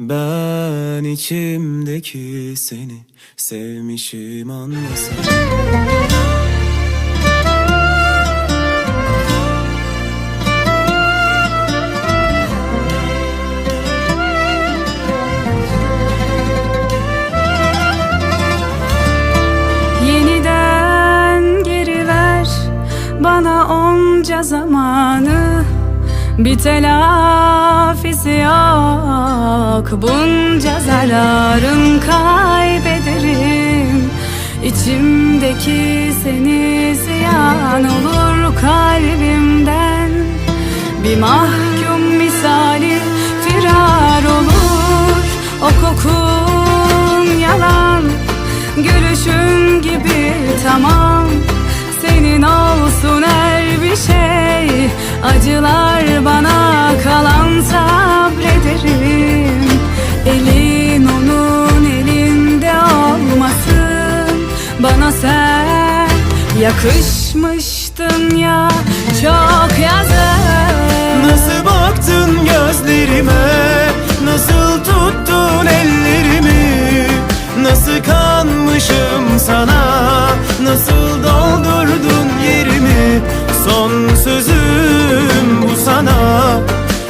Ben içimdeki seni sevmişim anlasana Yeniden geri ver bana onca zamanı Bir telafisi yok. Bunca zararın kaybederim. İçimdeki seni ziyan olur kalbimden. Bir mahkum misali firar olur. O kokun yalan. Gülüşün gibi tamam. Senin olsun her bir şey. Acılar bana kalan sabrederim. Elin onun elinde olmasın. Bana sen yakışmıştın ya Çok yazık. Nasıl baktın gözlerime? Nasıl tuttun ellerimi? Nasıl kanmışım sana? Nasıl doldurdun yerimi? Son sana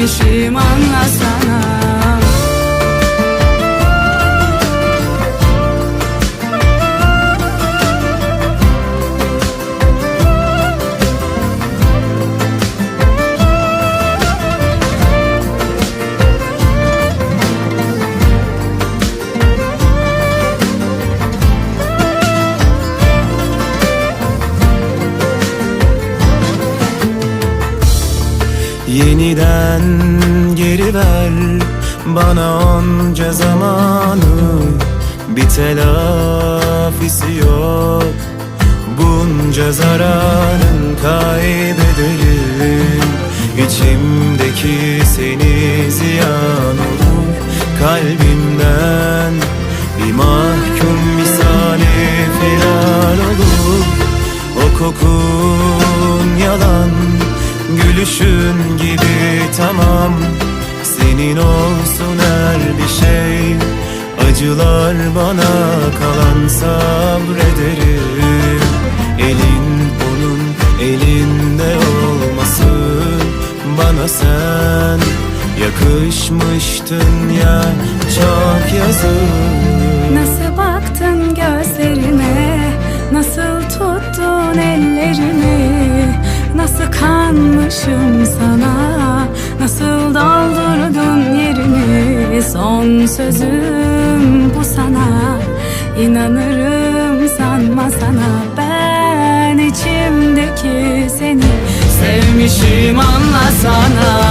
Sevmişim anlasana Yeniden geri ver bana onca zamanı. Bir telafisi yok. Bunca zararın kaybederim İçimdeki seni ziyan olur. Kalbimden Bir mahkum misali firar olur. O kokun yalan Gülüşün gibi tamam Senin olsun her bir şey. Acılar bana kalan sabrederim. Elin onun elinde olmasın Bana sen. Yakışmıştın ya Çok yazık. Nasıl baktın gözlerime Nasıl tuttun ellerimi Nasıl kanmışım sana? Nasıl doldurdun yerimi Son sözüm bu sana. İnanırım sanma sana. Ben içimdeki seni Sevmişim anlasana